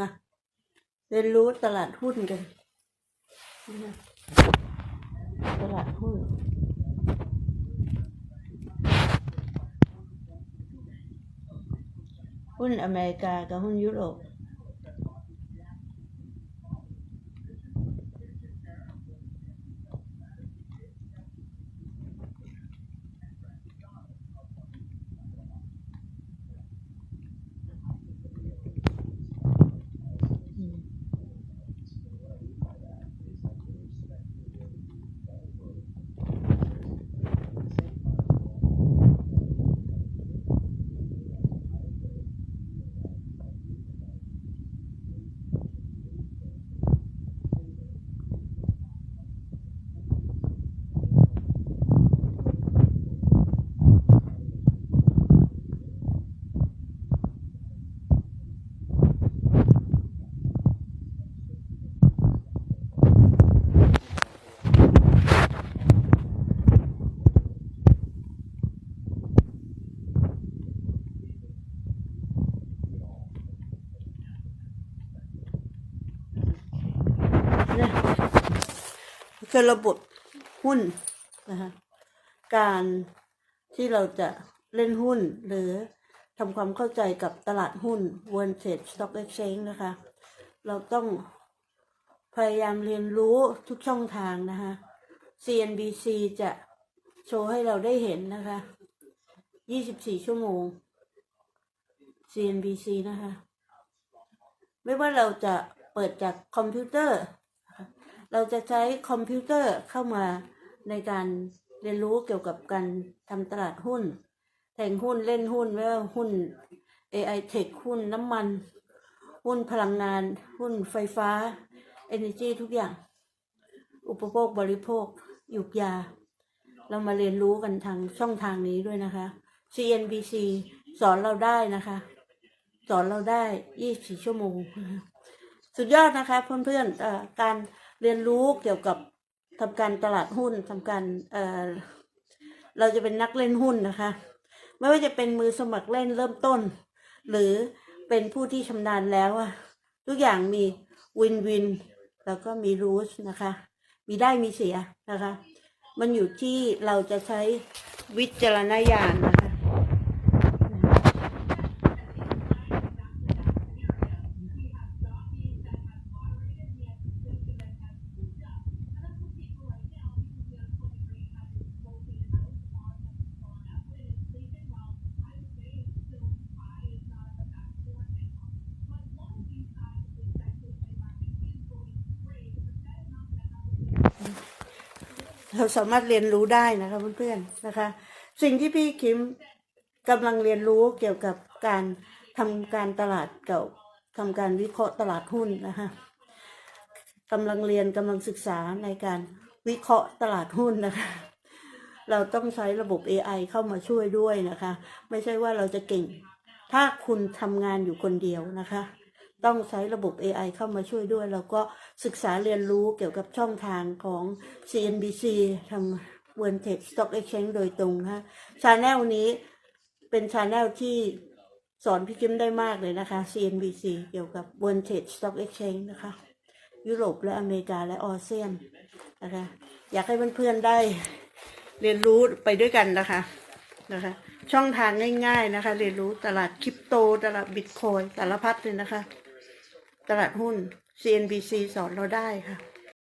นะเรียนรู้ตลาดหุ้นกันนะตลาดหุ้นหุ้นอเมริกากับหุ้นยุโรป เนี่ยคือ ระบบหุ้นนะคะการที่เราจะเล่นหุ้นหรือทำความเข้าใจกับตลาดหุ้น World Trade Stock Exchange นะคะ เราต้องพยายามเรียนรู้ทุกช่องทางนะคะ CNBC จะโชว์ให้เราได้เห็นนะคะ 24 ชั่วโมง CNBC นะคะ ไม่ว่าเราจะเปิดจากคอมพิวเตอร์ เราจะใช้คอมพิวเตอร์เข้ามาในการเรียนรู้เกี่ยวกับการทำตลาดหุ้น แทงหุ้นเล่นหุ้นไม่ว่าหุ้น AI Tech หุ้นน้ำมัน หุ้นพลังงาน หุ้นไฟฟ้า Energy ทุกอย่าง อุปโภคบริโภคยุกยา เรามาเรียนรู้กันทางช่องทางนี้ด้วยนะคะ CNBC สอนเราได้นะคะ สอนเราได้ 24 ชั่วโมง สุดยอดนะคะเพื่อนๆการ เรียนรู้เกี่ยวกับทำการตลาดหุ้นทำการเอ่อเราจะเป็นนักเล่นหุ้นนะคะ ไม่ว่าจะเป็นมือสมัครเล่นเริ่มต้น หรือเป็นผู้ที่ชำนาญแล้วอะทุกอย่างมีวินวินแล้วก็มีรูสนะคะ มีได้มีเสียนะคะ มันอยู่ที่เราจะใช้วิจารณญาณนะคะ เราสามารถเรียนรู้ได้นะคะเพื่อนๆนะคะ สิ่งที่พี่คิมกำลังเรียนรู้เกี่ยวกับการทำการตลาดเก่าทำการวิเคราะห์ตลาดหุ้นนะคะกำลังเรียนกำลังศึกษาในการวิเคราะห์ตลาดหุ้นนะคะ เราต้องใช้ระบบ AI เข้ามาช่วยด้วยนะคะ ไม่ใช่ว่าเราจะเก่ง ถ้าคุณทำงานอยู่คนเดียวนะคะ ต้องใช้ระบบ AI เข้ามาช่วยด้วย แล้วก็ศึกษาเรียนรู้เกี่ยวกับช่องทางของ CNBC ทำ World Tech Stock Exchange โดยตรงนะคะชาแนลนี้เป็นชาแนลที่สอนพี่กิมได้มากเลยนะคะ CNBC เกี่ยวกับ World Tech Stock Exchange นะคะ ยุโรปและอเมริกาและออเซียนนะคะ อยากให้เพื่อนๆได้เรียนรู้ไปด้วยกันนะคะนะคะ ช่องทางง่ายๆนะคะ เรียนรู้ตลาดคริปโต ตลาดบิตคอยสารพัดเลยนะคะ ตลาดหุ้น CNBC สอนเราได้ค่ะ